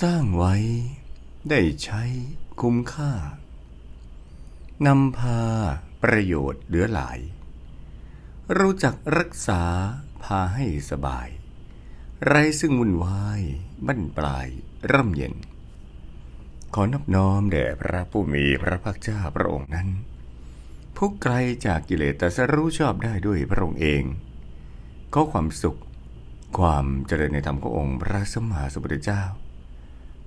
สร้างไว้ ได้ใช้คุ้มค่านำพาประโยชน์เหลือหลาย รู้จักรักษาพาให้สบาย ไรซึ่งวุ่นวายบั้นปลายร่มเย็น ขอนอบน้อมแด่พระผู้มีพระภาคเจ้าพระองค์นั้น ผู้ไกลจากกิเลสแตรัสรู้ชอบได้ด้วยพระองค์เองขอความสุข ความเจริญในธรรมขององค์พระสัมมาสัมพุทธเจ้า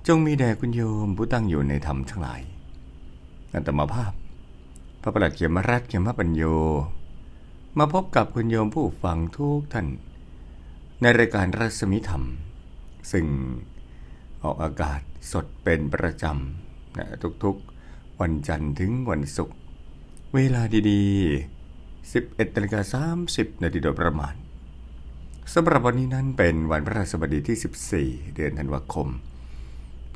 จงมีแด่คุณโยมผู้ตั้งอยู่ในธรรมทั้งหลายอัตมาภาพ พระประหลัดเขียมรัตเขียมปัญโย มาพบกับคุณโยมผู้ฟังทุกท่าน ในรายการรัศมีธรรม ซึ่งออกอากาศสดเป็นประจำนะทุกๆ วันจันทร์ถึงวันศุกร์เวลาดีๆ 11นาฬิกา30นาทีโดยประมาณสำหรับวันนี้นั้นเป็นวันพระราชบดีที่ 14 เดือนธันวาคม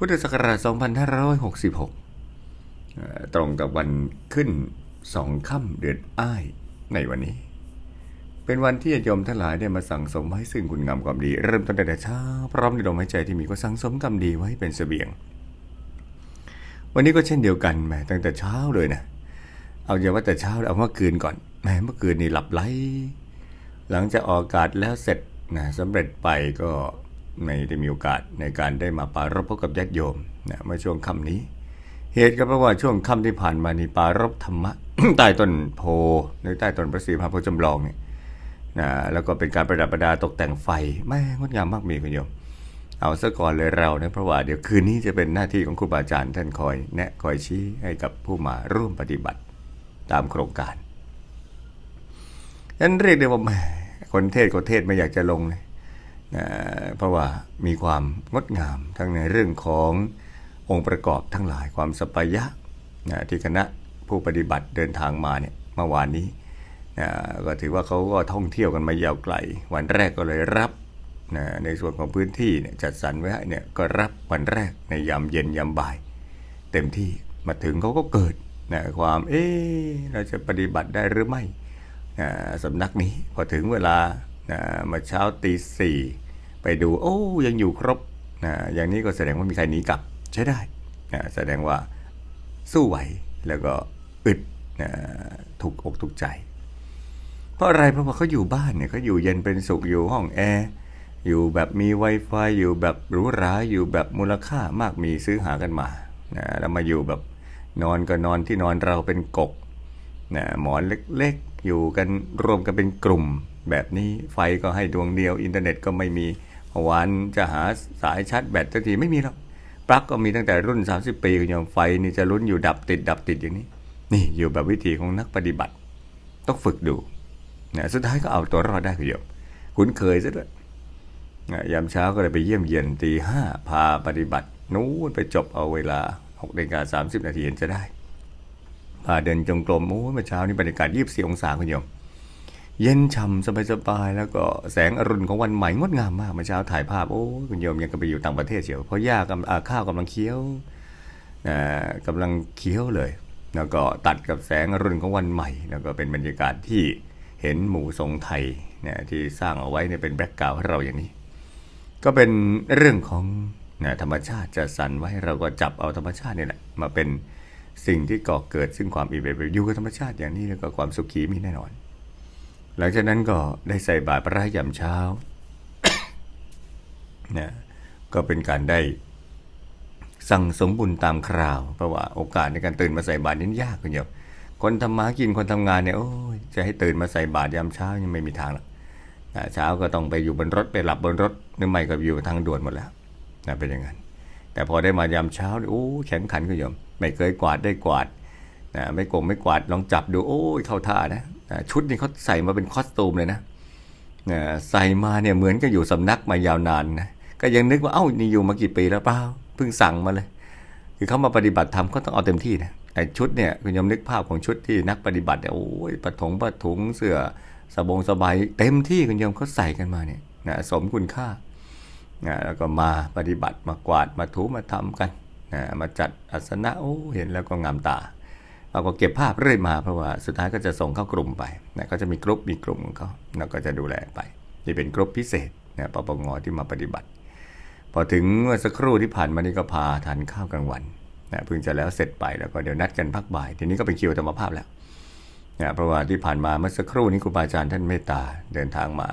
พุทธศักราช 2566 ตรงกับวันขึ้นสองค่ำเดือนอ้ายในวันนี้ เป็นวันที่ญาติโยมทั้งหลายได้มาสั่งสมไว้ซึ่งคุณงามความดี เริ่มต้นแต่เช้าพร้อมในลมหายใจที่มีก็สั่งสมกรรมดีไว้เป็นเสบียง วันนี้ก็เช่นเดียวกันแหมตั้งแต่เช้าเลยนะ เอาอย่าว่าแต่เช้าเลยเอาเมื่อคืนก่อนแหมเมื่อคืนนี่หลับไหลหลังจากออกอากาศแล้วเสร็จนะสำเร็จไปก็ ไม่ได้มีโอกาสในการได้มาปารบพบกับญาติโยมนะเมื่อช่วงค่ำนี้ เหตุก็เพราะว่าช่วงค่ำที่ผ่านมานี่ปารบธรรมะใต้ต้นโพหรือใต้ต้นพระศรีมหาโพธิ์จำลองเนี่ยนะแล้วก็เป็นการประดับประดาตกแต่งไฟแม่งดงามมากมีคุณโยม เอาซะก่อนเลยเรานะเพราะว่าเดี๋ยวคืนนี้จะเป็นหน้าที่ของครูบาอาจารย์ท่านคอยแนะคอยชี้ให้กับผู้มาร่วมปฏิบัติตามโครงการนั้นเรียกได้ว่าแหมคนเทศก็เทศไม่อยากจะลงเลย เพราะว่ามีความงดงามทั้งในเรื่องขององค์ประกอบทั้งหลายความสปายะนะที่คณะผู้ปฏิบัติเดินทางมาเนี่ยเมื่อวานนี้นะก็ถือว่าเขาก็ท่องเที่ยวกันมายาวไกล วันแรกก็เลยรับนะในส่วนของพื้นที่เนี่ยจัดสรรไว้ให้เนี่ยก็รับวันแรกในยามเย็นยามบ่าย เต็มที่มาถึงเขาก็เกิดนะความเอ๊เราจะปฏิบัติได้หรือไม่สำนักนี้พอถึงเวลา อ่ามาเช้าตีสี่ไปดูโอ้ยังอยู่ครบอ่าอย่างนี้ก็แสดงว่ามีใครหนีกลับใช้ได้อ่าแสดงว่าสู้ไหวแล้วก็อึดอ่าถูกอกถูกใจ เพราะอะไรเพราะว่าเขาอยู่บ้านเนี่ยเขาอยู่เย็นเป็นสุขอยู่ห้องแอร์อยู่แบบมี Wi-Fi อยู่แบบหรูหราอยู่แบบมูลค่ามากมีซื้อหากันมานะแล้วมาอยู่แบบนอนก็นอนที่นอนเราเป็นกกนะหมอนเล็กๆ อยู่กันรวมกันเป็นกลุ่ม แบบนี้ไฟก็ให้ดวงเดียวอินเทอร์เน็ตก็ไม่มีวานจะหาสายชาร์จแบตสักทีไม่มีหรอกปลั๊กก็มีตั้งแต่รุ่น 30 ปีคุณโยมไฟนี่จะลุ้นอยู่ดับติดดับติดอย่างนี้ นี่อยู่แบบวิธีของนักปฏิบัติ ต้องฝึกดูนะสุดท้ายก็เอาตัวรอดได้คุณโยมคุ้นเคยซะด้วยนะยามเช้าก็เลยไปเยี่ยมเยียนตีห้าพาปฏิบัติ นู้นไปจบเอาเวลา6นาฬิกา30 นาทีเห็นจะได้พาเดินจงกรมโอ้ยเมื่อเช้านี้บรรยากาศ24องศาคุณโยม เย็นฉ่ำสบายๆแล้วก็แสงอรุณของวันใหม่งดงามมากเมื่อเช้าถ่ายภาพโอ้คุณโยมยังกับไปอยู่ต่างประเทศเชียวเพราะหญ้ากำข้าวกำลังเคี้ยวกำลังเคี้ยวเลย แล้วก็ตัดกับแสงอรุณของวันใหม่ แล้วก็เป็นบรรยากาศที่เห็นหมู่ทรงไทยเนี่ยที่สร้างเอาไว้เนี่ยเป็นแบ็กกราวให้เราอย่างนี้ ก็เป็นเรื่องของนะธรรมชาติจะสรรไว้เราก็จับเอาธรรมชาตินี่แหละมาเป็นสิ่งที่ก่อเกิดซึ่งความอิเบอยู่กับธรรมชาติอย่างนี้แล้วก็ความสุขีมีแน่นอน หลังจากนั้นก็ได้ใส่บาตรพระยามเช้านะก็เป็นการได้สั่งสมบุญตามคราว เพราะว่าโอกาสในการตื่นมาใส่บาตรนี่ยากคุณโยมคนทำมาหากินคนทำงานเนี่ยโอ้ยจะให้ตื่นมาใส่บาตรยามเช้ายังไม่มีทางหรอกเช้าก็ต้องไปอยู่บนรถไปหลับบนรถหรือไม่ก็อยู่ทางด่วนหมดแล้วนะเป็นอย่างนั้น แต่พอได้มายามเช้าเนี่ยโอ้แข็งขันคุณโยม ไม่เคยกวาดได้กวาดนะไม่โกงไม่กวาดลองจับดูโอ้ยเข้าท่านะ ชุดนี้เขาใส่มาเป็นคอสตูมเลยนะใส่มาเนี่ยเหมือนกับอยู่สำนักมายาวนานนะก็ยังนึกว่าเอ้านี่อยู่มากี่ปีแล้วเปล่าเพิ่งสั่งมาเลย คือเขามาปฏิบัติธรรมก็ต้องเอาเต็มที่นะไอ้ชุดเนี่ยคุณยมนึกภาพของชุดที่นักปฏิบัติเนี่ยโอ้ยปะถงปะถุงเสื้อสบงสบายเต็มที่คุณยมเขาใส่กันมาเนี่ยนะสมคุณค่านะแล้วก็มาปฏิบัติมากวาดมาถูมาทำกันนะมาจัดอาสนะโอ้เห็นแล้วก็งามตา เราก็เก็บภาพเรื่อยมาเพราะว่าสุดท้ายก็จะส่งเข้ากลุ่มไปนะก็จะมีกลุ่มมีกลุ่มของเขาแล้วก็จะดูแลไปนี่เป็นกลุ่มพิเศษนะปปงที่มาปฏิบัติพพอถึงเมื่อสักครู่ที่ผ่านมานี่ก็พาทานข้าวกลางวันนะเพิ่งจะแล้วเสร็จไปแล้วก็เดี๋ยวนัดกันพักบ่าย ทีนี้ก็เป็นคิวธรรมภาพแล้วนะเพราะว่าที่ผ่านมาเมื่อสักครู่นี้ครูบาอาจารย์ท่านเมตตาเดินทางมา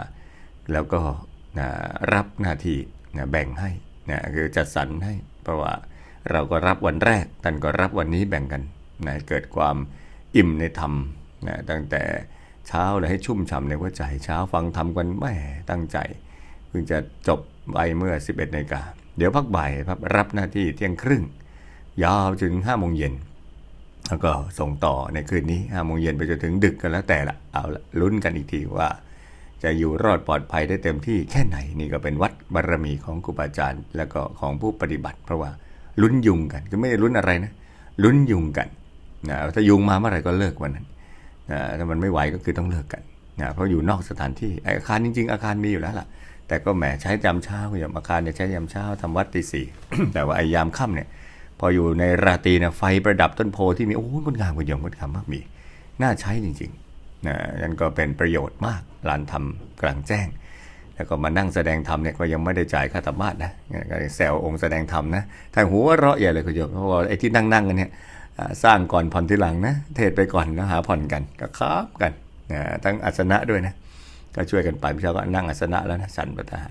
แล้วก็นะรับหน้าที่นะแบ่งให้นะคือจัดสรรให้ เพราะว่าเราก็รับวันแรกท่านก็รับวันนี้แบ่งกัน นะเกิดความอิ่มในธรรมนะตั้งแต่เช้าเลยให้ชุ่มฉ่ำในหัวใจเช้าฟังธรรมกันแหม่ตั้งใจเพิ่งจะจบไปเมื่อ 11นาฬิกาเดี๋ยวพักบ่ายครับรับหน้าที่เที่ยงครึ่ง ยาวถึง5โมงเย็นแล้วก็ส่งต่อในคืนนี้5โมงเย็นไปจนถึงดึกกันแล้วแต่ละเอาละลุ้นกันอีกทีว่า จะอยู่รอดปลอดภัยได้เต็มที่แค่ไหนนี่ก็เป็นวัดบารมีของครูบาอาจารย์ แล้วก็ของผู้ปฏิบัติ เพราะว่าลุ้นยุงกันก็ไม่ได้ลุ้นอะไรนะลุ้นยุงกัน นะถ้ายุงมาเมื่อไหร่ก็เลิกวันนั้นนะถ้ามันไม่ไหวก็คือต้องเลิกกันนะเพราะอยู่นอกสถานที่อาคารจริง ๆ อาคารมีอยู่แล้วล่ะ แต่ก็แหมใช้ยามเช้าอย่างอาคารเนี่ยใช้ยามเช้าทำวัดตีสี่แต่ว่าไอ้ยามค่ำเนี่ย พออยู่ในราตรีเนี่ยไฟประดับต้นโพที่มีโอ้โหงดงามกว่าหยงงดงามมากมี น่าใช้จริงๆนะนั่นก็เป็นประโยชน์มากลานทำกลางแจ้ง แล้วก็มานั่งแสดงธรรมเนี่ยก็ยังไม่ได้จ่ายค่าธรรมาสนะก็แซวองค์แสดงธรรมนะทางหัวเราะใหญ่เลยคุณโยมเพราะว่าไอ้ที่นั่งๆกันเนี่ย สร้างก่อนผ่อนทีหลังนะ เทศไปก่อนแล้วหาผ่อนกันก็ครับกันนะทั้งอาสนะด้วยนะ ก็ช่วยกันไปพี่ช้าก็นั่งอาสนะแล้วนะสันประทาน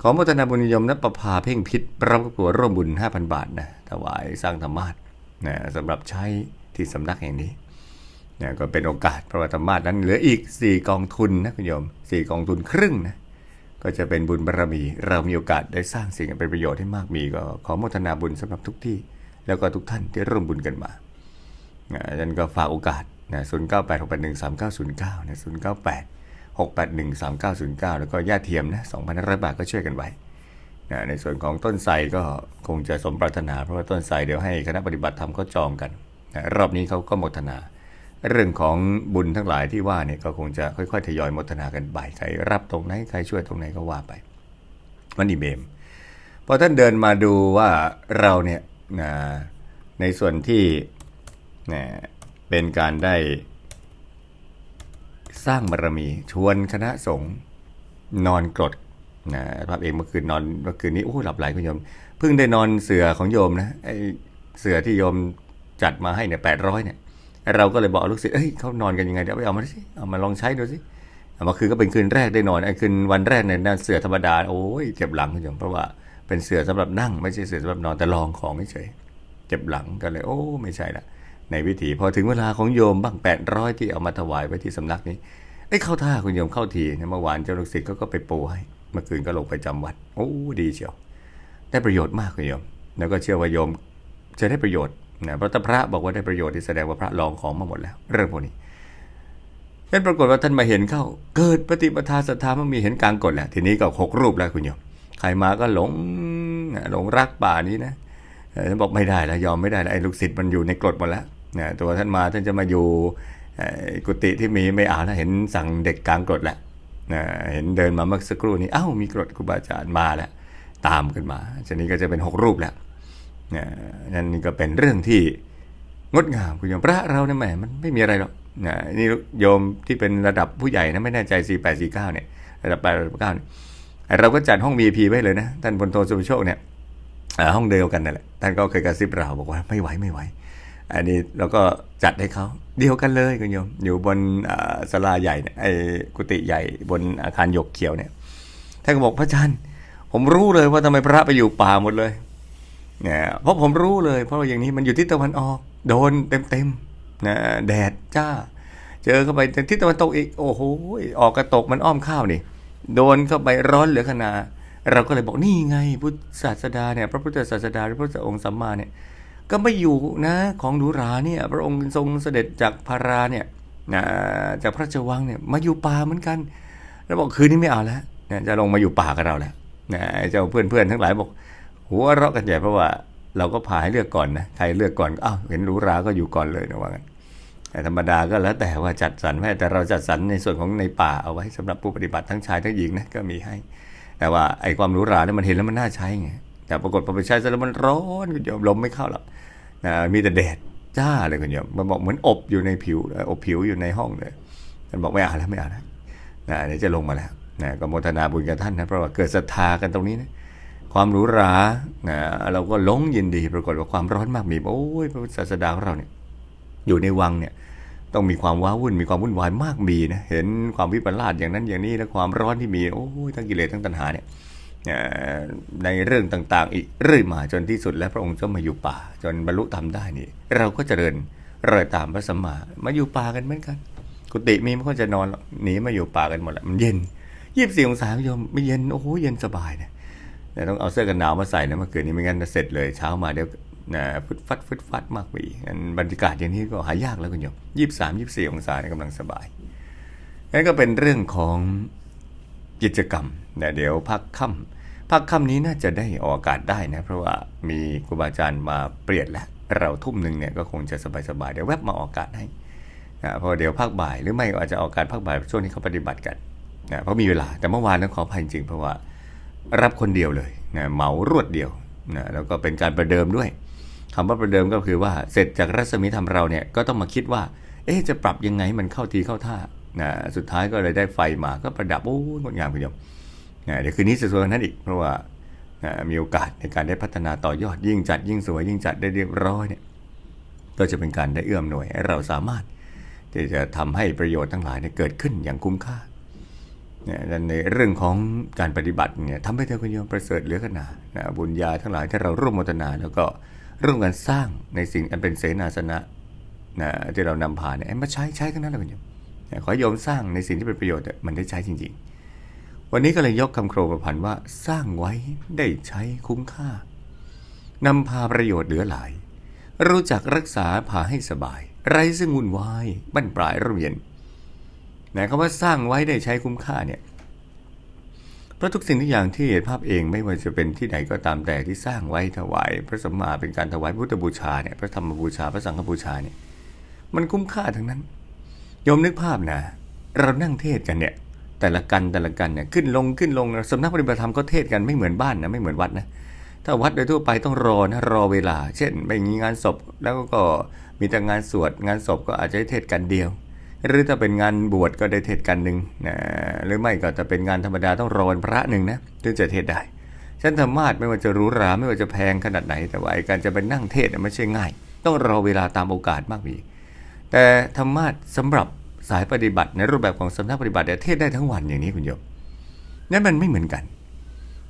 ขอโมทนาบุญยมนัประภาเพ่งพิษรับกัวร่วมบุญ 5,000 บาทนะถวายสร้างธรรมาสนะสำหรับใช้ที่สำนักแห่งนี้นะก็เป็นโอกาสพระว่าธรรมาสนั้นเหลืออีก 4 กองทุนนะคุณโยม 4 กองทุนครึ่งนะก็จะเป็นบุญบารมี เรามีโอกาสได้สร้างสิ่งเป็นประโยชน์ให้มากมีก็ขอโมทนาบุญสำหรับทุกที่ แล้วก็ทุกท่านที่ร่วมบุญกันมานะฉันก็ฝากโอกาสนะ0 9 8 6 8 1 3 9 0 9นะ0 9 8 681 3909แล้วก็ญาติเทียมนะ2,500บาทก็ช่วยกันไว้นะในส่วนของต้นไทรก็คงจะสมปรารถนาเพราะว่าต้นไทรเดี๋ยวให้คณะปฏิบัติธรรมเขาจองกันนะรอบนี้เขาก็มดนา เรื่องของบุญทั้งหลายที่ว่าเนี่ยก็คงจะค่อยๆทยอยมดนากันไปใครรับตรงไหนใครช่วยตรงไหนก็ว่าไปวันนี้เบมพอท่านเดินมาดูว่าเราเนี่ย นะในส่วนที่นะเป็นการได้ สร้างบารมีชวนคณะสงฆ์นอนกรดนะภาพเองเมื่อคืนนอนเมื่อคืนนี้โอ้หลับไหลคุณโยม เพิ่งได้นอนเสือของโยมนะไอเสือที่โยมจัดมาให้เนี่ยแปดร้อยเนี่ยเราก็เลยบอกลูกศิษย์เอ้ยเขานอนกันยังไงเดี๋ยวไปเอามาสิเอามาลองใช้ดูสิเอามาคืนก็เป็นคืนแรกได้นอนไอ้คืนวันแรกเนี่ยนะเสือธรรมดาโอ้ยเจ็บหลังคุณโยมเพราะว่า เป็นเสือสำหรับนั่ง ไม่ใช่เสือสำหรับนอนแต่ลองของเฉยเจ็บหลังก็เลย โอ้ไม่ใช่ละในวิถีพอถึงเวลาของโยมบ้างแปดร้อยที่เอามาถวายไว้ที่สำนักนี้ไอ้เข้าท่าคุณโยมเข้าทีเมื่อวานเจ้าลูกศิษย์เขาก็ไปปูให้เมื่อคืนก็ลงไปจำวัด โอ้ดีเชียวได้ประโยชน์มากคุณโยม แล้วก็เชื่อว่าโยมจะได้ประโยชน์นะเพราะถ้าพระบอกว่าได้ประโยชน์ที่แสดงว่าพระลองของมาหมดแล้ว เรื่องพวกนี้นั่นปรากฏว่าท่านมาเห็นเข้า เกิดปฏิปทาศรัทธามันมีเห็นกลางกฎแหละทีนี้ก็หกรูปแล้วคุณโยม ใครมาก็หลงหลงรักป่านี้นะท่านบอกไม่ได้แล้วยอมไม่ได้แล้วไอ้ลูกศิษย์มันอยู่ในกฎหมดแล้วนะตัวท่านมาท่านจะมาอยู่กุฏิที่มีไม่เอาแล้วเห็นสั่งเด็กกลางกรดแหละนะเห็นเดินมาเมื่อสักครู่นี้เอ้ามีกรดครูบาอาจารย์มาแล้วตามขึ้นมาชนี้ก็จะเป็นหกรูปแล้วนะนั่นนี่ก็เป็นเรื่องที่งดงามคุณโยมพระเราเนี่ยแหมมันไม่มีอะไรหรอกนะนี่โยมที่เป็นระดับผู้ใหญ่นะไม่แน่ใจ 4 8 4 9เนี่ยระดับ8ระดับ9เนี่ย เราก็จัดห้อง VIP ไว้เลยนะ ท่านพลโทสุโชคเนี่ยห้องเดียวกันนั่นแหละท่านก็เคยกระซิบเราบอกว่าไม่ไหวไม่ไหว อันนี้เราก็จัดให้เขาเดียวกันเลยคุณโยม อยู่บนอ่าศาลาใหญ่ไอ้กุฏิใหญ่บนอาคารหยกเขียวเนี่ยท่านก็บอกพระอาจารย์ผมรู้เลยว่าทำไมพระไปอยู่ป่าหมดเลยเนี่ยเพราะผมรู้เลย เพราะอย่างนี้มันอยู่ทิศตะวันออก โดนเต็มๆนะแดดจ้า เจอเข้าไปทิศตะวันตกอีกโอ้โหออกกระตกมันอ้อมข้าวนี่ โดนเข้าไปร้อนเหลือขนาเราก็เลยบอกนี่ไงพุทธศาสดาเนี่ยพระพุทธศาสดาหรือพระพุทธองค์สัมมาเนี่ยก็ไม่อยู่นะของหรูราเนี่ยพระองค์ทรงเสด็จจากพาราเนี่ยนะจากพระราชวังเนี่ยมาอยู่ป่าเหมือนกัน แล้วบอกคืนนี้ไม่เอาแล้วนะจะลงมาอยู่ป่ากับเราแล้วนะเจ้าเพื่อนเพื่อนๆทั้งหลายบอกหัวเราะกันใหญ่เพราะว่าเราก็พาให้เลือกก่อนนะใครเลือกก่อนอ้าวเห็นรูราก็อยู่ก่อนเลยนะว่างั้น แต่ธรรมดาก็แล้วแต่ว่าจัดสรรให้แต่เราจัดสรรในส่วนของในป่าเอาไว้สำหรับผู้ปฏิบัติทั้งชายทั้งหญิงนะก็มีให้ แต่ว่าไอ้ความหรูหราเนี่ยมันเห็นแล้วมันน่าใช้ไงแต่ปรากฏพอไปใช้เสร็จแล้วมันร้อนคุณโยมลมไม่เข้าหรอกนะมีแต่แดดจ้าเลยคุณโยมมันบอกเหมือนอบอยู่ในผิวเลยอบผิวอยู่ในห้องเลยมันบอกไม่เอาแล้วไม่เอาแล้วนะเดี๋ยวจะลงมาแล้วนะก็โมทนาบุญกับท่านนะเพราะว่าเกิดศรัทธากันตรงนี้นะความหรูหรานะเราก็หลงยินดี ปรากฏว่าความร้อนมากมีโอ้ยพระศาสดาของเราเนี่ย อยู่ในวังเนี่ยต้องมีความว้าวุ่นมีความวุ่นวายมากมีนะเห็นความวิปลาสอย่างนั้นอย่างนี้แล้วความร้อนที่มีโอ้ยทั้งกิเลสทั้งตัณหาเนี่ยในเรื่องต่างๆ อีกเรื่อยมาจนที่สุดแล้วพระองค์ก็มาอยู่ป่า จนบรรลุธรรมได้นี่ เราก็เจริญรอยตามพระสัมมามาอยู่ป่ากันเหมือนกัน กุฏิมีไม่ค่อยจะนอนหรอกหนีมาอยู่ป่ากันหมดแหละมันเย็นยี่สิบสี่องศาโยมไม่เย็นโอ้โหเย็นสบายนะแต่ต้องเอาเสื้อกันหนาวมาใส่นะเมื่อคืนนี้ไม่งั้นจะเสร็จเลยเช้ามาเดี๋ยว นะฟึดฟัดฟึดฟัดมากไปอันบรรยากาศอย่างนี้ก็หายากแล้วคุณโยมยี่สิบสามยี่สิบสี่องศาเนี่ยกำลังสบายนั่นก็เป็นเรื่องของกิจกรรมนะเดี๋ยวพักค่ำพักค่ำนี้น่าจะได้ออกอากาศได้นะ เพราะว่ามีครูบาอาจารย์มาเปลี่ยนแล้ว เราทุ่มหนึ่งเนี่ยก็คงจะสบายๆเดี๋ยวแวบมาออกอากาศให้นะเพราะเดี๋ยวภาคบ่ายหรือไม่อาจจะออกการภาคบ่ายช่วงที่เขาปฏิบัติกันนะเพราะมีเวลาแต่เมื่อวานนั้นขออภัยจริงเพราะว่ารับคนเดียวเลยนะเหมารวดเดียวนะแล้วก็เป็นการประเดิมด้วย คำว่าประเดิมก็คือว่าเสร็จจากรัศมีธรรมเราเนี่ยก็ต้องมาคิดว่า เอ๊ะจะปรับยังไงให้มันเข้าทีเข้าท่านะสุดท้ายก็เลยได้ไฟมาก็ประดับโอ้งดงามคุณผู้ชมนะเดี๋ยวคืนนี้จะสวยกว่านั้นอีก เพราะว่านะมีโอกาสในการได้พัฒนาต่อยอดยิ่งจัดยิ่งสวย ยิ่งจัดได้เรียบร้อยเนี่ยก็จะเป็นการได้เอื้อมหน่วยให้เราสามารถที่จะทำให้ประโยชน์ทั้งหลายเนี่ยเกิดขึ้นอย่างคุ้มค่าเนี่ยในเรื่องของการปฏิบัติเนี่ยทำให้เธอคุณโยมประเสริฐเหลือขนาดนะบุญญาทั้งหลายที่เราร่วมมทนาแล้วก็ ร่วมกันสร้างในสิ่งอันเป็นเสนาสนะนะที่เรานำผ่านเนี่ยมาใช้ใช้ทั้งนั้นเลยคุณโยมขอโยมสร้างในสิ่งที่เป็นประโยชน์มันได้ใช้จริง ๆ วันนี้ก็เลยยกคำโครประพันธ์ว่าสร้างไว้ได้ใช้คุ้มค่านำพาประโยชน์เหลือหลาย รู้จักรักษาพาให้สบาย ไร้ซึ่งวุ่นวายบั้นปลายร่มเย็นนะคำว่าสร้างไว้ได้ใช้คุ้มค่าเนี่ย ราะทุกสิ่งทุกอย่างที่เห็นภาพเองไม่ว่าจะเป็นที่ไหนก็ตามแต่ที่สร้างไว้ถวาย พระสัมมาเป็นการถวายพุทธบูชาเนี่ยพระธรรมบูชาพระสังฆบูชาเนี่ยมันคุ้มค่าทั้งนั้นโยมนึกภาพนะ เรานั่งเทศกันเนี่ยแต่ละกันแต่ละกันเนี่ยขึ้นลงขึ้นลงสำนักปฏิบัติธรรมก็เทศกันไม่เหมือนบ้านนะไม่เหมือนวัดนะถ้าวัดโดยทั่วไปต้องรอนะรอเวลา เช่นไม่มีงานศพแล้วก็มีแต่งานสวดงานศพก็อาจจะเทศกันเดียว หรือถ้าเป็นงานบวชก็ได้เทศกันหนึ่งนะหรือไม่ก็จะเป็นงานธรรมดาต้องรอวันพระหนึ่งนะถึงจะเทศได้ฉันธรรมาสไม่ว่าจะรู้ราไม่ว่าจะแพงขนาดไหน แต่ว่าการจะไปนั่งเทศเนี่ยไม่ใช่ง่าย ต้องรอเวลาตามโอกาสมากมี แต่ธรรมาสสำหรับสายปฏิบัติในรูปแบบของสำนักปฏิบัติเนี่ยเทศได้ทั้งวันอย่างนี้คุณโยมนั่นมันไม่เหมือนกัน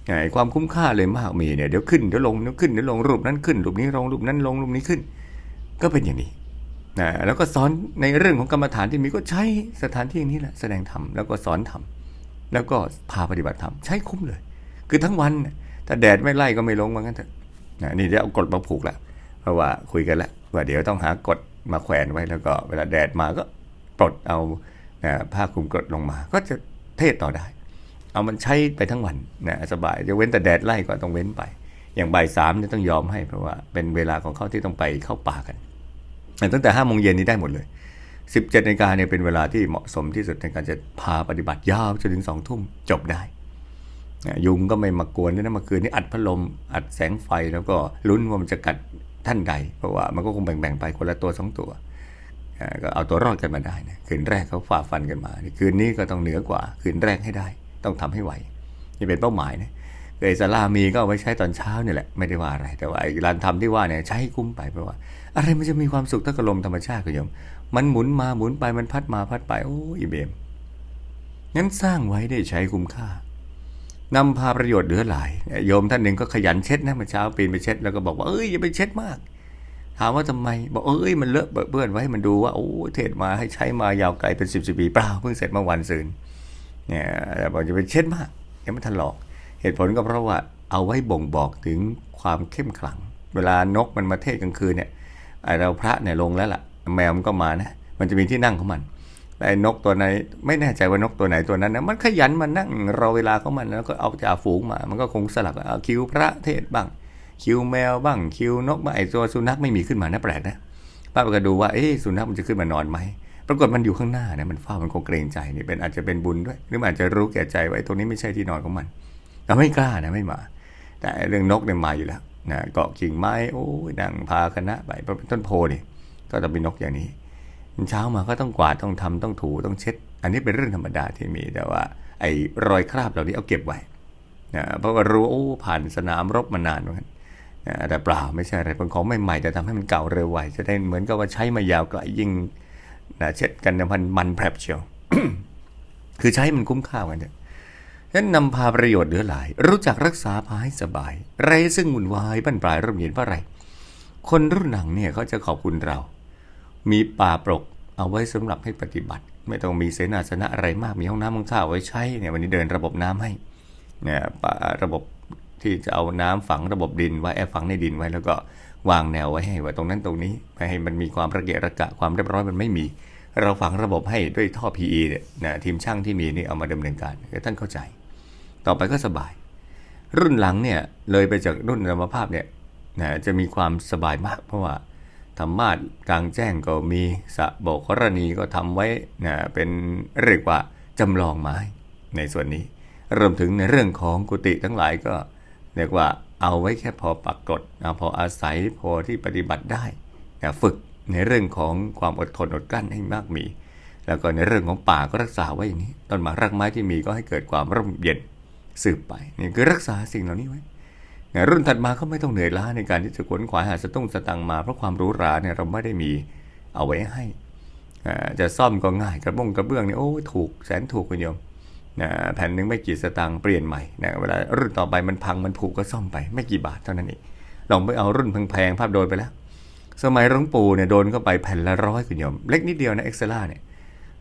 ไงความคุ้มค่าเลยมากมีเนี่ยเดี๋ยวขึ้นเดี๋ยวลงเดี๋ยวขึ้นเดี๋ยวลงรูปนั้นขึ้นรูปนี้ลงรูปนั้นลงรูปนี้ขึ้น ก็เป็นอย่างนี้ นะแล้วก็สอนในเรื่องของกรรมฐานที่มีก็ใช้สถานที่อย่างนี้แหละแสดงธรรมแล้วก็สอนธรรมแล้วก็พาปฏิบัติธรรมใช้คุ้มเลย คือทั้งวันถ้าแดดไม่ไล่ก็ไม่ลงว่างั้นเถอะนี่จะเอากฎมาผูกละเพราะว่าคุยกันแล้วว่าเดี๋ยวต้องหากฎมาแขวนไว้แล้วก็ เวลาแดดมาก็ปลดเอาผ้าคลุมกฎลงมา ก็จะเทศต่อได้ เอามันใช้ไปทั้งวันนะสบายจะเว้นแต่แดดไล่ก็ต้องเว้นไป อย่างบ่ายสามเนี่ยต้องยอมให้เพราะว่าเป็นเวลาของเขาที่ต้องไปเข้าป่ากัน ต่ตั้งแต่ห้าโมงเย็นนี้ได้หมดเลยสิบเจ็ดนาฬิกาเนี่ยเป็นเวลาที่เหมาะสมที่สุดในการจะพาปฏิบัติยาวจนถึงสองทุ่มจบได้ยุงก็ไม่มากวนด้วยนะเมื่อคืนนี้อัดพัดลมอัดแสงไฟแล้วก็ลุ้นว่ามันจะกัดท่านใด เพราะว่ามันก็คงแบ่งๆไปคนละตัวสองตัวก็เอาตัวรอดกันมาได้นะคืนแรกเขาฝ่าฟันกันมาคืนนี้ก็ต้องเหนือกว่า คืนแรกให้ได้ ต้องทำให้ไหวนี่เป็นเป้าหมายนะเอซาลามีก็เอาไว้ใช้ตอนเช้านี่แหละไม่ได้ว่าอะไร แต่ว่าไอ้ลานทำที่ว่าเนี่ยใช้คุ้มไปเพราะว่า อะไรมันจะมีความสุขถ้ากับลมธรรมชาติคุณโยม มันหมุนมาหมุนไปมันพัดมาพัดไปโอ้ยเบมงั้นสร้างไว้ได้ใช้คุ้มค่านำพาประโยชน์เหลือหลาย โยมท่านหนึ่งก็ขยันเช็ดนะเมื่อเช้าปีนไปเช็ดแล้วก็บอกว่าเอ้ยอย่าไปเช็ดมาก ถามว่าทำไม บอกเอ้ยมันเลอะเปื้อนไว้มันดูว่าโอ้เทศมาให้ใช้มายาวไกลเป็นสิบสิบปีเปล่าเพิ่งเสร็จเมื่อวันซืนเนี่ยแต่บอกจะไปเช็ดมากยังไม่ทันหลอกเหตุผลก็เพราะว่าเอาไว้บ่งบอกถึงความเข้มขลัง เวลานกมันมาเทศกลางคืนเนี่ย ไอเราพระเนี่ยลงแล้วล่ะ แมวมันก็มานะ มันจะมีที่นั่งของมันแต่ไอ้นกตัวไหนไม่แน่ใจว่านกตัวไหนตัวนั้นนะมันขยันมานั่งรอเวลาของมันแล้วก็เอาจ่าฝูงมา มันก็คงสลับเอาคิวพระเทศบ้าง คิวแมวบ้างคิวนกบ้างไอตัวสุนัขไม่มีขึ้นมานะแปลกนะป้าก็ดูว่าเอ๊สุนัขมันจะขึ้นมานอนไหมปรากฏมันอยู่ข้างหน้าเนี่ยมันเฝ้ามันคงเกรงใจนี่เป็นอาจจะเป็นบุญด้วย หรืออาจจะรู้แก่ใจว่าไอ้ตรงนี้ไม่ใช่ที่นอนของมันแต่ไม่กล้านะไม่มา แต่เรื่องนกเนี่ยมาอยู่แล้ว นะเกาะกิ่งไม้โอ้ยนั่งพาคณะไปเป็นต้นโพนี่ก็จะเป็นนกอย่างนี้เช้ามาก็ต้องกวาดต้องทำต้องถูต้องเช็ด อันนี้เป็นเรื่องธรรมดาที่มีแต่ว่า ไอ้รอยคราบเหล่านี้เอาเก็บไว้นะเพราะว่ารู้โอ้ผ่านสนามรบมานานเหมือนกันนะแต่เปล่าไม่ใช่อะไรเป็นของใหม่ๆแต่ทำให้มันเก่าเร็วไวจะได้เหมือนกับว่าใช้มายาวไกลยิ่งนะเช็ดกันมันมันแผลบเชียวคือใช้มันคุ้มค่ากันเถอะ นั้นนำพาประโยชน์เหลือหลาย รู้จักรักษาพาให้สบาย ไรซึ่งวุ่นวายบั้นปลายร่มเย็นเพราะอะไร คนรุ่นหลังเนี่ยเขาจะขอบคุณเรา มีป่าปลกเอาไว้สำหรับให้ปฏิบัติ ไม่ต้องมีเสนาสนะอะไรมากมีห้องน้ำห้องท่าไว้ใช้เนี่ยวันนี้เดินระบบน้ำให้เนี่ยป่าระบบที่จะเอาน้ำฝังระบบดินไว้แอบฝังในดินไว้แล้วก็วางแนวไว้ให้ว่าตรงนั้นตรงนี้ไม่ให้มันมีความระเกะระกะความเรียบร้อยมันไม่มี เราฝังระบบให้ด้วยท่อ PE เนี่ยนะทีมช่างที่มีนี่เอามาดำเนินการให้ท่านเข้าใจ ต่อไปก็สบาย รุ่นหลังเนี่ยเลยไปจากรุ่นธรรมภาพเนี่ยนะจะมีความสบายมาก เพราะว่าธรรมาสกลางแจ้งก็มีสะโบกกรณีก็ทำไว้นะเป็นเรียกว่าจำลองไม้ในส่วนนี้รวมถึงในเรื่องของกุฏิทั้งหลายก็เรียกว่าเอาไว้แค่พอปรากฏเอาพออาศัยพอที่ปฏิบัติได้นะฝึกในเรื่องของความอดทนอดกลั้นให้มากมี แล้วก็ในเรื่องของป่าก็รักษาไว้อย่างนี้ต้นไม้รากไม้ที่มีก็ให้เกิดความร่มเย็น สืบไปนี่คือรักษาสิ่งเหล่านี้ไว้นะรุ่นถัดมาก็ไม่ต้องเหนื่อยล้าในการที่จะขวนขวายหาสตุ้งสตังมาเพราะความหรู้ราเนี่ยเราไม่ได้มีเอาไว้ให้ จะซ่อมก็ง่ายกระบงกระเบื้องเนี่ยโอ้ถูกแสนถูกคุณโยมนะแผ่นหนึ่งไม่กี่สตางค์เปลี่ยนใหม่นะเวลารุ่นต่อไปมันพังมันผุก็ซ่อมไปไม่กี่บาทเท่านั้นเองลองไปเอารุ่นแพงๆภาพโดนไปแล้ว สมัยหลวงปู่เนี่ยโดนเข้าไปแผ่นละร้อยคุณโยม เล็กนิดเดียวนะเอ็กซ์ล่าเนี่ย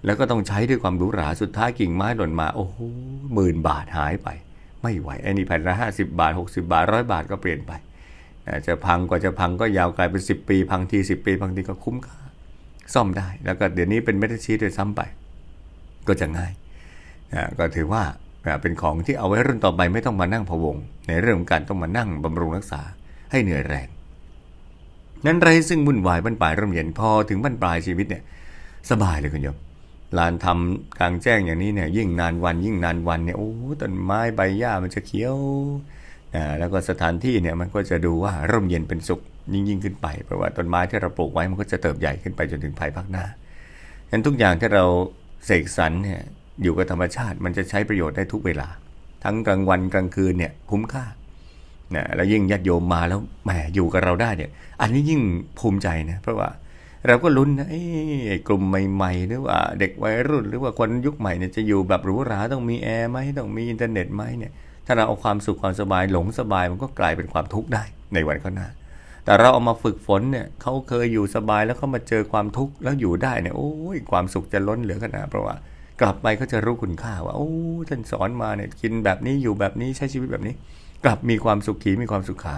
แล้วก็ต้องใช้ด้วยความหรูหราสุดท้ายกิ่งไม้หล่นมา โอ้โหหมื่นบาทหายไป ไม่ไหวไอ้นี่แผ่นละห้าสิบาท 60 บาทร้อยบาทก็เปลี่ยนไปจะพังกว่าจะพังก็ยาวไกลเป็น 10 ปี พังที 10 ปีพังทีก็คุ้มค่าซ่อมได้ แล้วก็เดี๋ยวนี้เป็นเมทัลชีตด้วยซ้ำไป ก็จะง่ายก็ถือว่าเป็นของที่เอาไว้รุ่นต่อไปไม่ต้องมานั่งพะวง ในเรื่องของการต้องมานั่งบำรุงรักษาให้เหนื่อยแรง นั้นไรซึ่งวุ่นวายบรรปลายร่มเย็นพอถึงบรรปลายชีวิตเนี่ยสบายเลยคุณโยม ลานทำกลางแจ้งอย่างนี้เนี่ยยิ่งนานวันยิ่งนานวันเนี่ยโอ้ต้นไม้ใบหญ้ามันจะเขียวอ่าแล้วก็สถานที่เนี่ยมันก็จะดูว่าร่มเย็นเป็นสุขยิ่งยิ่งขึ้นไปเพราะว่าต้นไม้ที่เราปลูกไว้มันก็จะเติบใหญ่ขึ้นไปจนถึงภายภาคหน้าฉะนั้นทุกอย่างที่เราเสกสรรเนี่ยอยู่กับธรรมชาติมันจะใช้ประโยชน์ได้ทุกเวลา ทั้งกลางวันกลางคืนเนี่ยคุ้มค่านะแล้วยิ่งญาติโยมมาแล้วแหมอยู่กับเราได้เนี่ยอันนี้ยิ่งภูมิใจนะเพราะว่า เราก็ลุ้นนะไอ้กลุ่มใหม่ๆ หรือว่าเด็กวัยรุ่น หรือว่าคนยุคใหม่เนี่ยจะอยู่แบบหรูหราต้องมีแอร์ไหมต้องมีอินเทอร์เน็ตไหมเนี่ยถ้าเราเอาความสุขความสบายหลงสบายมันก็กลายเป็นความทุกข์ได้ในวันข้างหน้า แต่เราเอามาฝึกฝนเนี่ยเขาเคยอยู่สบายแล้วเขามาเจอความทุกข์แล้วอยู่ได้เนี่ยโอ้ยความสุขจะล้นเหลือขนาดเพราะว่า กลับไปเขาจะรู้คุณค่าว่าโอ้ท่านสอนมาเนี่ยกินแบบนี้อยู่แบบนี้ใช้ชีวิตแบบนี้ กลับมีความสุขขีมีความสุขขา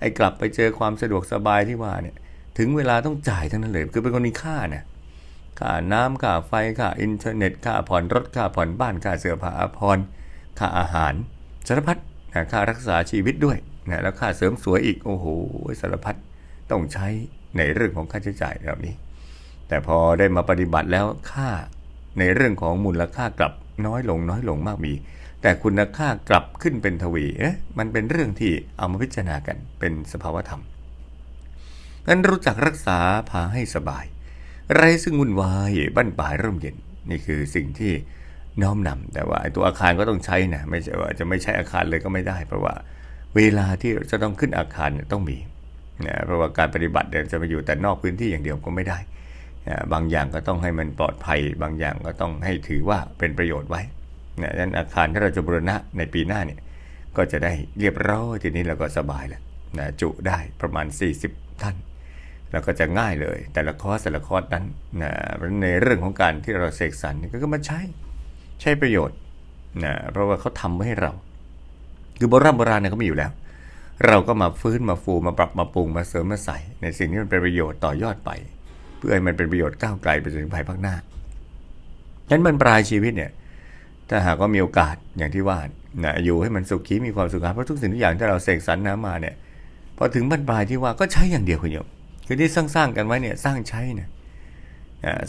ไอ้กลับไปเจอความสะดวกสบายที่ว่าเนี่ย ถึงเวลาต้องจ่ายทั้งนั้นเลย คือเป็นคนมีค่าเนี่ยค่าน้ำค่าไฟค่าอินเทอร์เน็ตค่าผ่อนรถค่าผ่อนบ้านค่าเสื้อผ้าอาภรณ์ค่าอาหารสารพัดนะค่ารักษาชีวิตด้วยนะแล้วค่าเสริมสวยอีกโอ้โหสารพัดต้องใช้ในเรื่องของค่าใช้จ่ายเหล่านี้ แต่พอได้มาปฏิบัติแล้วค่าในเรื่องของมูลค่ากลับน้อยลงน้อยลงมากมี แต่คุณค่ากลับขึ้นเป็นทวีเอ๊ะมันเป็นเรื่องที่เอามาพิจารณากันเป็นสภาวธรรม งั้นรู้จักรักษาพาให้สบาย ไรซึ่งวุ่นวายบั้นปลายร่มเย็น นี่คือสิ่งที่น้อมนำแต่ว่าตัวอาคารก็ต้องใช้นะไม่ใช่ว่าจะไม่ใช้อาคารเลยก็ไม่ได้ เพราะว่าเวลาที่จะต้องขึ้นอาคารเนี่ยต้องมีนะเพราะว่าการปฏิบัติเนี่ยจะมาอยู่แต่นอกพื้นที่อย่างเดียวก็ไม่ได้นะบางอย่างก็ต้องให้มันปลอดภัย บางอย่างก็ต้องให้ถือว่าเป็นประโยชน์ไว้นะดังนั้นอาคารที่เราจะบูรณะในปีหน้าเนี่ยก็จะได้เรียบร้อยทีนี้เราก็สบายแล้วนะจุได้ประมาณ 40 ท่าน แล้วก็จะง่ายเลย แต่ละคอร์สแต่ละคอร์สนั้นนะในเรื่องของการที่เราเสกสรรนี่ก็มาใช้ใช้ประโยชน์นะเพราะว่าเขาทำไว้ให้เรา คือโบราณโบราณเนี่ยเขามีอยู่แล้ว เราก็มาฟื้นมาฟูมาปรับมาปรุงมาเสริมมาใส่ ในสิ่งที่มันเป็นประโยชน์ต่อยอดไป เพื่อให้มันเป็นประโยชน์ก้าวไกลไปจนถึงภายภาคหน้าฉะนั้นมันปลายชีวิตเนี่ยถ้าหากว่ามีโอกาสอย่างที่ว่านะอยู่ให้มันสุขีมีความสุขเพราะทุกสิ่งทุกอย่างที่เราเสกสรรน้ำมาเนี่ยพอถึงบรรปลายที่ว่าก็ใช้อย่างเดียวคุณโยม คือที่สร้างๆกันไว้เนี่ยสร้างใช้เนี่ย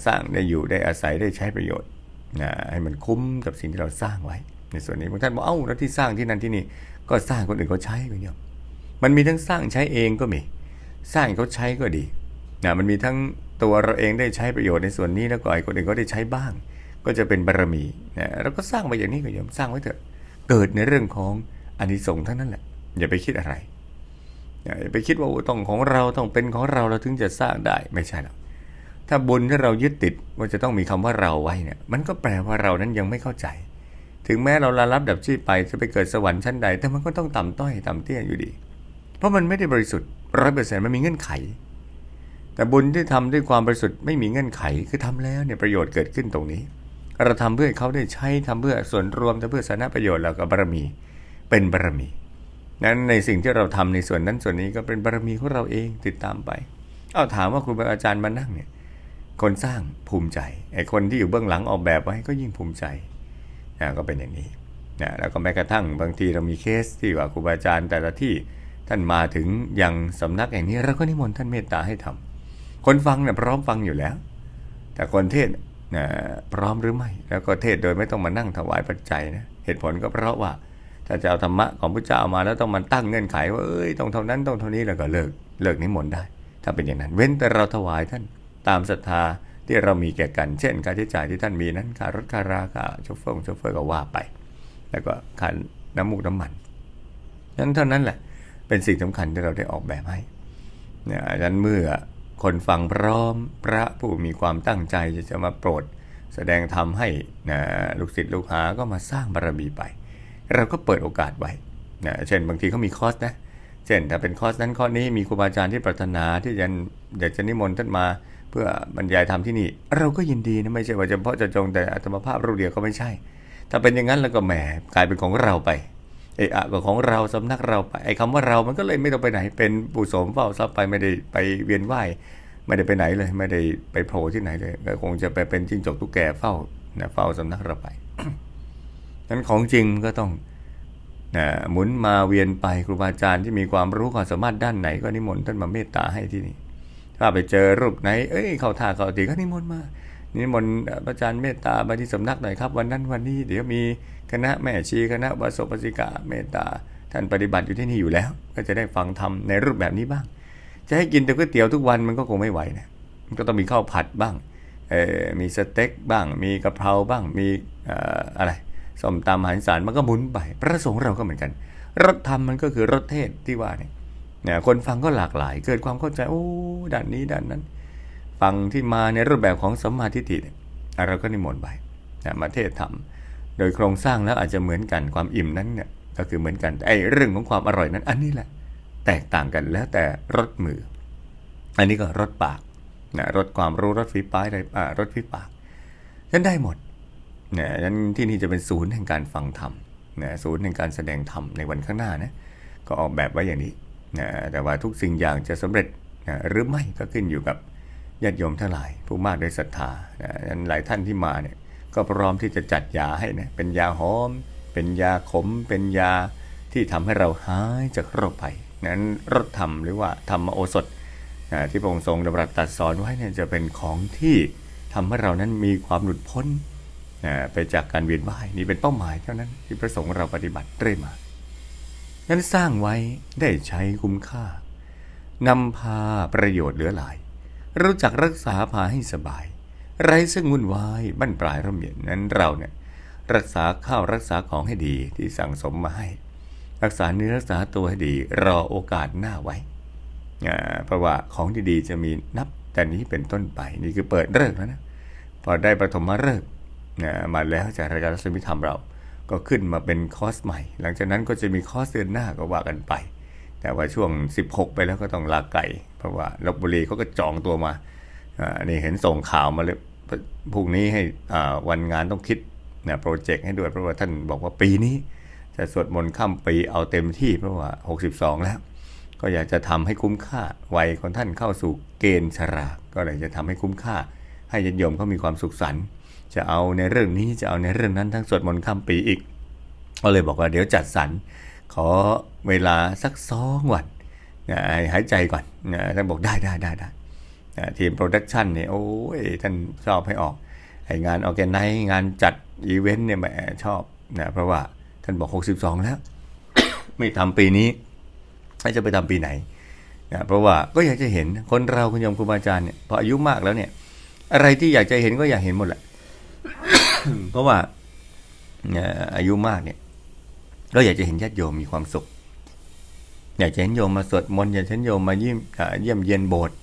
สร้างได้อยู่ได้อาศัยได้ใช้ประโยชน์นะให้มันคุ้มกับสิ่งที่เราสร้างไว้ ในส่วนนี้บางท่านบอกเอ้าแล้วที่สร้างที่นั่นที่นี่ก็สร้างคนอื่นเขาใช้ก็โยมมันมีทั้งสร้างใช้เองก็มี สร้างเขาใช้ก็ดีนะมันมีทั้งตัวเราเองได้ใช้ประโยชน์ในส่วนนี้แล้วก็ไอ้คนอื่นก็ได้ใช้บ้าง ก็จะเป็นบารมีนะเราก็สร้างไปอย่างนี้ก็โยมสร้างไว้เถอะ เกิดในเรื่องของอนนี้ส่งส์ทั้งนั้นแหละ อย่าไปคิดอะไร อย่าไปคิดว่าต้องของเราต้องเป็นของเราเราถึงจะสร้างได้ไม่ใช่หรอกถ้าบุญที่เรายึดติดว่าจะต้องมีคำว่าเราไว้เนี่ย มันก็แปลว่าเรานั้นยังไม่เข้าใจ ถึงแม้เราละลับดับชีพไปจะไปเกิดสวรรค์ชั้นใด แต่มันก็ต้องต่ำต้อยต่ำเตี้ยอยู่ดี เพราะมันไม่ได้บริสุทธิ์ร้อยเปอร์เซ็นต์มันมีเงื่อนไข แต่บุญที่ทำด้วยความบริสุทธิ์ไม่มีเงื่อนไขคือทำแล้วเนี่ยประโยชน์เกิดขึ้นตรงนี้ เราทำเพื่อเขาได้ใช้ทำเพื่อส่วนรวมทำเพื่อสาธารณประโยชน์แล้วก็บารมี เป็นบารมี นั้นในสิ่งที่เราทำในส่วนนั้นส่วนนี้ก็เป็นบารมีของเราเองติดตามไป เอาถามว่าครูบาอาจารย์มานั่งเนี่ยคนสร้างภูมิใจไอ้คนที่อยู่เบื้องหลังออกแบบไว้ก็ยิ่งภูมิใจนะก็เป็นอย่างนี้นะแล้วก็แม้กระทั่งบางทีเรามีเคสที่ว่าครูบาอาจารย์แต่ละที่ท่านมาถึงยังสำนักแห่งนี้เราก็นิมนต์ท่านเมตตาให้ทำคนฟังเนี่ยพร้อมฟังอยู่แล้ว แต่คนเทศนะพร้อมหรือไม่ แล้วก็เทศโดยไม่ต้องมานั่งถวายปัจจัยนะเหตุผลก็เพราะว่า ถ้าจะเอาธรรมะของพระเจ้ามาแล้วต้องมันตั้งเงื่อนไขว่าเอ้ยต้องเท่านั้นต้องเท่านี้แล้วก็เลิกเลิกนิมนต์ได้ ถ้าเป็นอย่างนั้น เว้นแต่เราถวายท่านตามศรัทธาที่เรามีแก่กันเช่นค่าใช้จ่ายที่ท่านมีนั้นค่ารถค่าราค่าโชเฟอร์โชเฟอร์ก็ว่าไป แล้วก็ค่าน้ำมูกน้ำมันนั้นเท่านั้นแหละเป็นสิ่งสำคัญที่เราได้ออกแบบให้เนี่ยดังนั้นเมื่อคนฟังพร้อมพระผู้มีความตั้งใจจะจะมาโปรด แสดงธรรมให้นะลูกศิษย์ลูกหาก็มาสร้างบารมีไป เราก็เปิดโอกาสไว้นะเช่นบางทีเขามีคอร์สนะเช่นถ้าเป็นคอร์สนั้นคอร์สนี้มีครูบาอาจารย์ที่ปรารถนาที่จะอยากจะนิมนต์ท่านมาเพื่อบรรยายธรรมที่นี่ เราก็ยินดีนะไม่ใช่ว่าเฉพาะจะจงแต่อัตมภาพรูปเดียวก็ไม่ใช่ ถ้าเป็นอย่างนั้นแล้วก็แหมกลายเป็นของเราไปเอะอะก็ของเราสำนักเราไปไอ้คำว่าเรามันก็เลยไม่ต้องไปไหนเป็นปู่โสมเฝ้าทรัพย์ไปไม่ได้ไปเวียนว่ายไม่ได้ไปไหนเลยไม่ได้ไปโผล่ที่ไหนเลยก็คงจะไปเป็นจิ้งจกตุ๊กแกเฝ้านะเฝ้าสำนักเราไป นั้นของจริงก็ต้องนะหมุนมาเวียนไปครูบาอาจารย์ที่มีความรู้ความสามารถด้านไหนก็นิมนต์ท่านมาเมตตาให้ที่นี่ถ้าไปเจอรูปไหน เอ้ย เข้าท่าเข้าตีก็นิมนต์มา นิมนต์พระอาจารย์เมตตามาที่สำนักหน่อยครับ วันนั้นวันนี้เดี๋ยวมีคณะแม่ชีคณะวสปสิกาเมตตา ท่านปฏิบัติอยู่ที่นี่อยู่แล้ว ก็จะได้ฟังธรรมในรูปแบบนี้บ้าง จะให้กินแต่ก๋วยเตี๋ยวทุกวันมันก็คงไม่ไหวนะก็ต้องมีข้าวผัดบ้างมีสเต็กบ้าง มีกะเพราบ้างมีเอ่ออะไร ส้มตำอาหารสารมันก็หมุนไป พระสงฆ์เราก็เหมือนกัน รถธรรมมันก็คือรถเทศที่ว่าเนี่ยคนฟังก็หลากหลาย เกิดความเข้าใจโอ้ด้านนี้ด้านนั้น ฟังที่มาในรูปแบบของสัมมาทิฏฐิเราก็นิมนต์ไปนะมาเทศธรรม โดยโครงสร้างแล้วอาจจะเหมือนกันความอิ่มนั้นเนี่ยก็คือเหมือนกันแต่ไอ้เรื่องของความอร่อยนั้น อันนี้แหละ แตกต่างกันแล้วแต่รสมือ อันนี้ก็รสปากนะรสความรู้รสฝีปากอะไรอ่ารสฝีปากฉันได้หมด นะนั้นที่นี่จะเป็นศูนย์แห่งการฟังธรรมนะศูนย์แห่งการแสดงธรรมในวันข้างหน้านะก็ออกแบบไว้อย่างนี้นะแต่ว่าทุกสิ่งอย่างจะสำเร็จนะหรือไม่ก็ขึ้นอยู่กับญาติโยมทั้งหลาย ผู้มากด้วยศรัทธานะนั้นหลายท่านที่มาเนี่ยก็พร้อมที่จะจัดยาให้นะเป็นยาหอม เป็นยาขม เป็นยาที่ทำให้เราหายจากโรคภัยนั้นรสธรรมหรือว่าธรรมโอสถที่พระองค์ทรงดำรัสตรัสสอนไว้เนี่ยจะเป็นของที่ทำให้เรานั้นมีความหลุดพ้น ไปจากการเวียนว่ายนี่เป็นเป้าหมายเท่านั้นที่พระสงฆ์เราปฏิบัติเรื่อยมานั้นสร้างไว้ได้ใช้คุ้มค่านำพาประโยชน์เหลือหลาย รู้จักรักษาพาให้สบาย ไร้ซึ่งวุ่นวายบั้นปลายร่มเย็นนั้นเราเนี่ยรักษาข้าวรักษาของให้ดีที่สั่งสมมาให้ รักษาเนื้อรักษาตัวให้ดีรอโอกาสหน้าไว้อ่าเพราะว่าของดีๆจะมีนับแต่นี้เป็นต้นไปนี่คือเปิดเลิกแล้วนะพอได้ปฐมฤกษ์นะ มาแล้วจากรายการรัศมีธรรมเรา ก็ขึ้นมาเป็นคอร์สใหม่ หลังจากนั้นก็จะมีคอร์สเดือนหน้าก็ว่ากันไป แต่ว่าช่วง 16 ไปแล้วก็ต้องลาไก่ เพราะว่าลบบุรีเขาก็จองตัวมาอ่านี่เห็นส่งข่าวมาเลยพรุ่งนี้ให้อ่าวันงานต้องคิดนะโปรเจกต์ให้ด้วยเพราะว่าท่านบอกว่าปีนี้ จะสวดมนต์ข้ามปีเอาเต็มที่เพราะว่า 62 แล้ว ก็อยากจะทำให้คุ้มค่าวัยของท่านเข้าสู่เกณฑ์ชรา ก็เลยจะทำให้คุ้มค่า ให้ญาติโยมเขามีความสุขสันต์ จะเอาในเรื่องนี้จะเอาในเรื่องนั้นทั้งสวดมนต์ข้ามปีอีก ก็เลยบอกว่าเดี๋ยวจัดสรรขอเวลาสักสองวันนะหายใจก่อนนะท่านบอกได้ได้ได้ได้นะทีมโปรดักชันเนี่ยโอ้ยท่านชอบให้ออกไองานออแกไนงานจัดอีเวนต์เนี่ยแหมชอบนะเพราะว่าท่านบอก 62 แล้ว ไม่ทำปีนี้จะไปทำปีไหนนะเพราะว่าก็อยากจะเห็นคนเราคุณยมครูบาอาจารย์เนี่ยพออายุมากแล้วเนี่ย อะไรที่อยากจะเห็นก็อยากเห็นหมดแหละ เพราะว่าอายุมากเนี่ยก็อยากจะเห็นญาติโยมมีความสุข อยากจะเห็นโยมมาสวดมนต์อยากจะเห็นโยมมาเยี่ยมเยี่ยมเยียนโบสถ์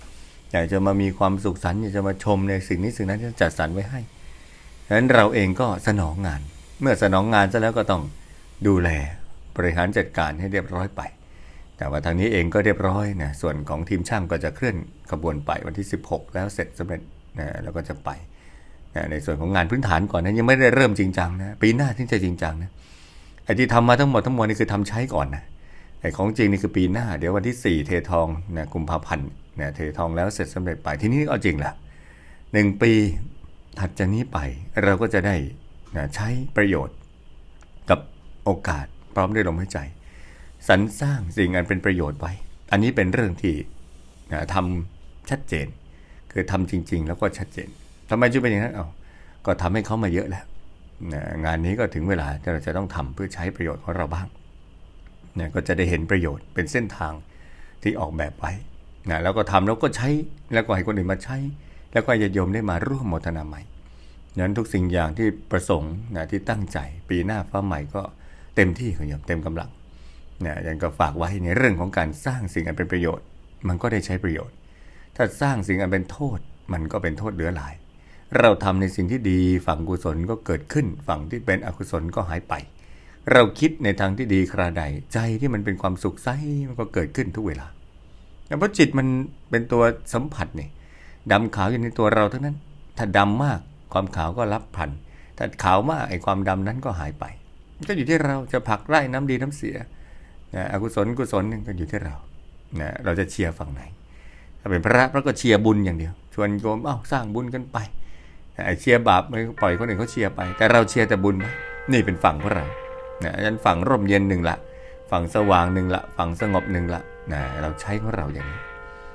อยากจะมามีความสุขสันต์อยากจะมาชมในสิ่งนี้สิ่งนั้นที่จัดสรรไว้ให้ฉะนั้นเราเองก็สนองงาน เมื่อสนองงานซะแล้วก็ต้องดูแลบริหารจัดการให้เรียบร้อยไป แต่ว่าทางนี้เองก็เรียบร้อยนะส่วนของทีมช่างก็จะเคลื่อนขบวนไปวันที่ 16 แล้วเสร็จสำเร็จนะแล้วก็จะไป ในส่วนของงานพื้นฐานก่อนนั้นยังไม่ได้เริ่มจริงจังนะปีหน้าที่จะจริงจังนะไอ้ที่ทำมาทั้งหมดทั้งมวลนี่คือทำใช้ก่อนนะไอ้ของจริงนี่คือปีหน้า เดี๋ยววันที่ 4 เททองนะกุมภาพันธ์นะเททองแล้วเสร็จสำเร็จไปทีนี้เอาจริงละหนึ่งปีถัดจากนี้ไปเราก็จะได้นะใช้ประโยชน์ กับโอกาสพร้อมด้วยลมหายใจสรรสร้างสิ่งอันเป็นประโยชน์ไว้ อันนี้เป็นเรื่องที่นะทำชัดเจน คือทำจริง ๆ แล้วก็ชัดเจน ทำไมจึงเป็นอย่างนั้นเอาก็ทำให้เขามาเยอะแล้วงานนี้ก็ถึงเวลาที่เราจะต้องทำเพื่อใช้ประโยชน์ของเราบ้างนะก็จะได้เห็นประโยชน์เป็นเส้นทางที่ออกแบบไว้นะแล้วก็ทำแล้วก็ใช้แล้วก็ให้คนอื่นมาใช้ แล้วก็ญาติโยมได้มาร่วมมทนาใหม่นั้นทุกสิ่งอย่างที่ประสงค์นะที่ตั้งใจปีหน้าฟ้าใหม่ก็เต็มที่คุณโยมเต็มกำลังนะยังก็ฝากไว้ในเรื่องของการสร้างสิ่งอันเป็นประโยชน์ มันก็ได้ใช้ประโยชน์ ถ้าสร้างสิ่งอันเป็นโทษ มันก็เป็นโทษเหลือหลาย เราทำในสิ่งที่ดีฝั่งกุศลก็เกิดขึ้น ฝั่งที่เป็นอกุศลก็หายไป เราคิดในทางที่ดีคราใดใจที่มันเป็นความสุขใสมันก็เกิดขึ้นทุกเวลาแต่เพราะจิตมันเป็นตัวสัมผัสนี่ดำขาวอยู่ในตัวเราทั้งนั้น ถ้าดำมากความขาวก็รับพันถ้าขาวมากไอ้ความดำนั้นก็หายไป ก็อยู่ที่เราจะผลักไล่น้ำดีน้ำเสียนะอกุศลกุศลนี่ก็อยู่ที่เรานะเราจะเชียร์ฝั่งไหน ถ้าเป็นพระพระก็เชียร์บุญอย่างเดียว ชวนโยมเอ้าสร้างบุญกันไป ไอ้เชียร์บาปไม่ปล่อยคนอื่นเขาเชียร์ไป แต่เราเชียร์แต่บุญนี่เป็นฝั่งของเรานะฉะนั้นฝั่งร่มเย็นหนึ่งละ ฝั่งสว่างหนึ่งละฝั่งสงบหนึ่งละนะเราใช้ของเราอย่างนี้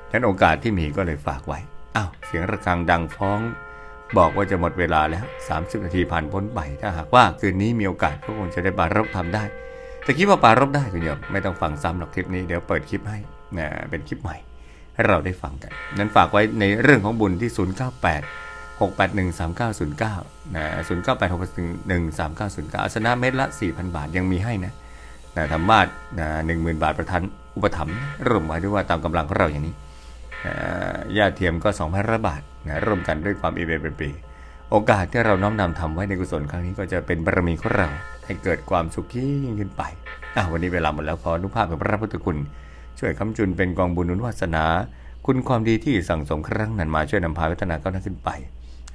ฉะนั้นโอกาสที่มีก็เลยฝากไว้อ้าวเสียงระฆังดังฟ้องบอกว่าจะหมดเวลาแล้ว 30 นาทีผ่านพ้นไป ถ้าหากว่าคืนนี้มีโอกาสก็คงจะได้ปรารบทำได้ แต่คิดว่าปรารบได้คุณโยมไม่ต้องฟังซ้ำหรอกคลิปนี้ เดี๋ยวเปิดคลิปให้นะเป็นคลิปใหม่ ให้เราได้ฟังกัน นั้นฝากไว้ในเรื่องของบุญที่ 098 681 3909นะ098 681 3909อาสนะเม็ดละ 4,000 บาทยังมีให้นะนะธรรมาสนะ10,000 บาทประทันอุปถัมภ์รวมไว้ด้วยว่าตามกำลังของเราอย่างนี้ญาติเทียมก็2,000บาทนะร่วมกันด้วยความอิเวนเป็นปีโอกาสที่เราน้อมนำทำไว้ในกุศลครั้งนี้ก็จะเป็นบารมีของเรา ให้เกิดความสุขยิ่งขึ้นไปอะวันนี้เวลาหมดแล้วพออนุภาพของพระพุทธคุณ ช่วยคำจุนเป็นกองบุญนุนวาสนา คุณความดีที่สั่งสมครั้งนั้นมาช่วยนำพาพัฒนาก้าวหน้าขึ้นไป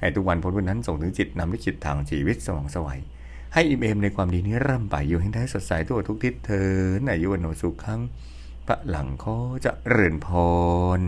ให้ทุกวันพ้นวันนั้นส่งถึงจิตนำลิขิตทางชีวิตสว่างสวัยให้อิ่มเอมในความดีนี้ร่ำไปอยู่ให้ได้สดใสทั่วทุกทิศเถินอายุวันโนสุขังพระหลังขอจะเรื่นพร